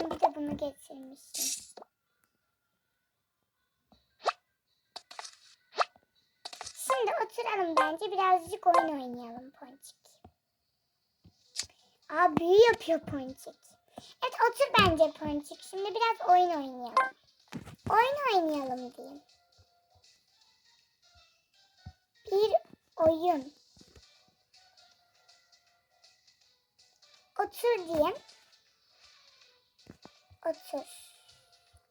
ben bir de bunu getirmiştim. Şimdi oturalım bence birazcık oyun oynayalım Ponçik. Aa büyü yapıyor Ponçik. Evet otur bence Ponçik. Şimdi biraz oyun oynayalım. Oyun oynayalım diyeyim. Bir oyun. Otur diyeyim. Otur.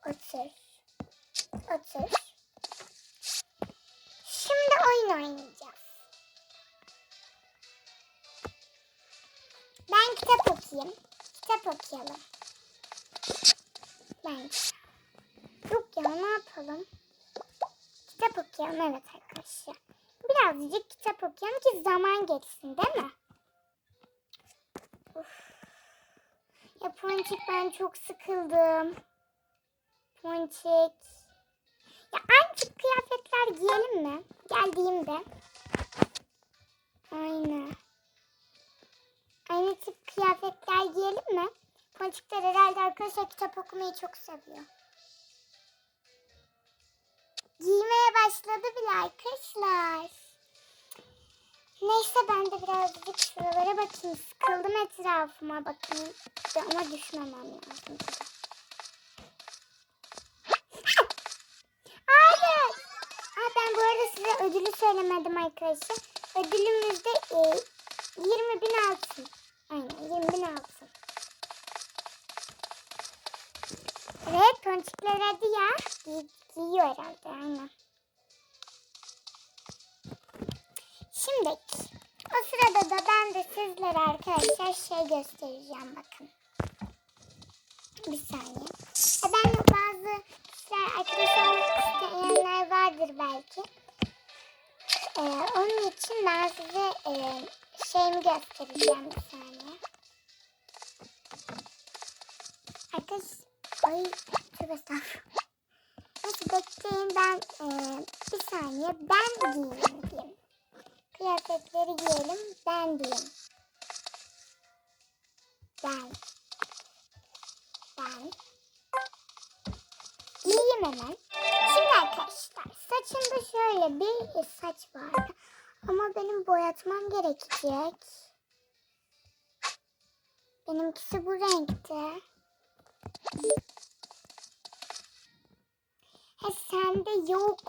Otur. Otur. Şimdi oyun oynayacağız. Ben kitap okuyayım. Kitap okuyalım. Ben. Yok ya ne yapalım? Kitap okuyalım evet arkadaşlar. Birazcık kitap okuyalım ki zaman geçsin değil mi? Uf. Ya Ponçik ben çok sıkıldım. Ponçik. Ya aynı tip kıyafetler giyelim mi? Geldiğimde. Aynı. Aynı tip kıyafetler giyelim mi? Ponçikler herhalde arkadaşlar kitap okumayı çok seviyor. Giymeye başladı bile arkadaşlar. Neyse ben de birazcık şuralara bakayım. Sıkıldım etrafıma bakayım. Ama düşmemem lazım. Hayır. Aa, ben bu arada size ödülü söylemedim arkadaşlar. Ödülümüz de e, 20 bin altın. Aynen 20 bin altın. Evet ponçikler hadi ya. Giy, giyiyor herhalde aynen. Şimdi o sırada da ben de sizlere arkadaşlar şey göstereceğim bakın. Bir saniye. E ben de bazı kişiler arkadaş olmak isteyenler vardır belki. Ee, onun için ben size e, şeyimi göstereceğim bir saniye. Arkadaş, ay tövbe estağfurullah. Neyse bekleyin ben e, bir saniye ben giyeyim diyeyim. Kıyafetleri giyelim ben diyeyim. Ben. Ben. Giyeyim hemen. Şimdi arkadaşlar saçımda şöyle bir saç vardı. Ama benim boyatmam gerekecek. Benimkisi bu renkte. He sende yok.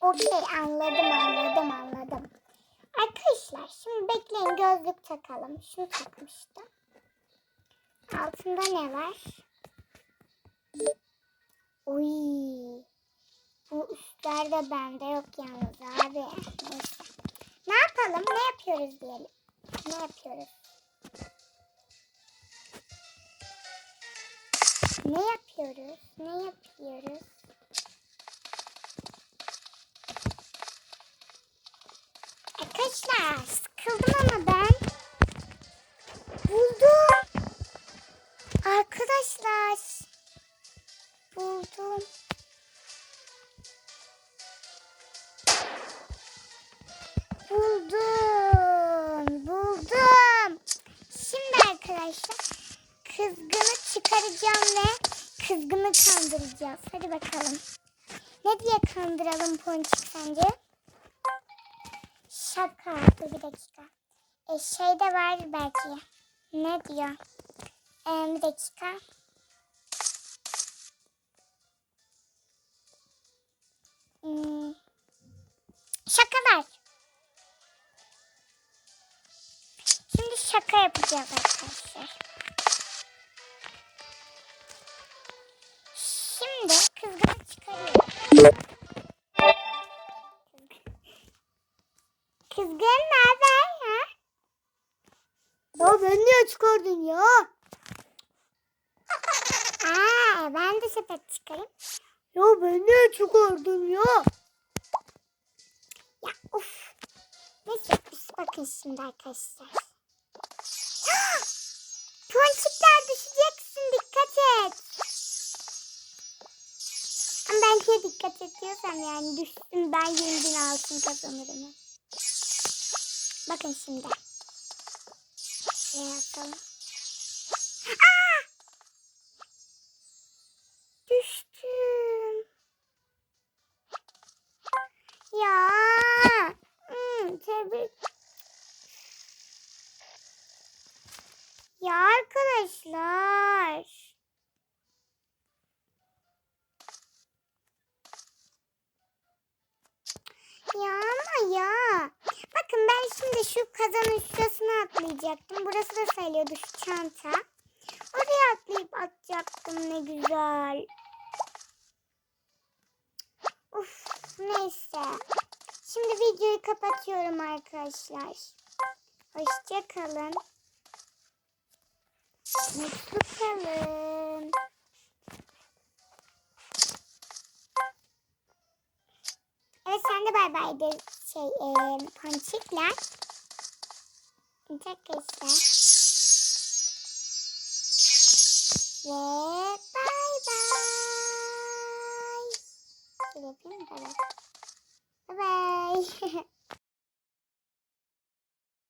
Okey anladım anladım anladım. Arkadaşlar şimdi bekleyin gözlük takalım. Şunu takmıştım. Altında ne var? Uy. Bu üstler de bende yok yalnız abi. Neyse. Ne yapalım? Ne yapıyoruz diyelim. Ne yapıyoruz? Ne yapıyoruz? Ne yapıyoruz? Arkadaşlar kızgını çıkaracağım ve kızgını kandıracağız. Hadi bakalım. Ne diye kandıralım Ponçik sence? Şaka. Dur bir dakika. E, şey de var belki. Ne diyor? E, bir dakika. Hmm. Şaka yapacağız arkadaşlar. Şimdi kızgını çıkarıyorum. Kızgın ne haber ha? Ya ben niye çıkardın ya? Aa, ben de sepet çıkarayım. Ya ben niye çıkardın ya? Ya of. Neyse biz bakın şimdi arkadaşlar. Ponçikler düşeceksin dikkat et. Ama ben niye dikkat ediyorsam yani düşsün ben 20 bin altın kazanırım. Bakın şimdi. Şey yapalım. Şu kazanın şurasına atlayacaktım. Burası da sayılıyordu şu çanta. Oraya atlayıp atacaktım ne güzel. Uf neyse. Şimdi videoyu kapatıyorum arkadaşlar. Hoşça kalın. Mutlu kalın. Evet sen de bay bay de şey e, ponçikler. Arkadaşlar. Ve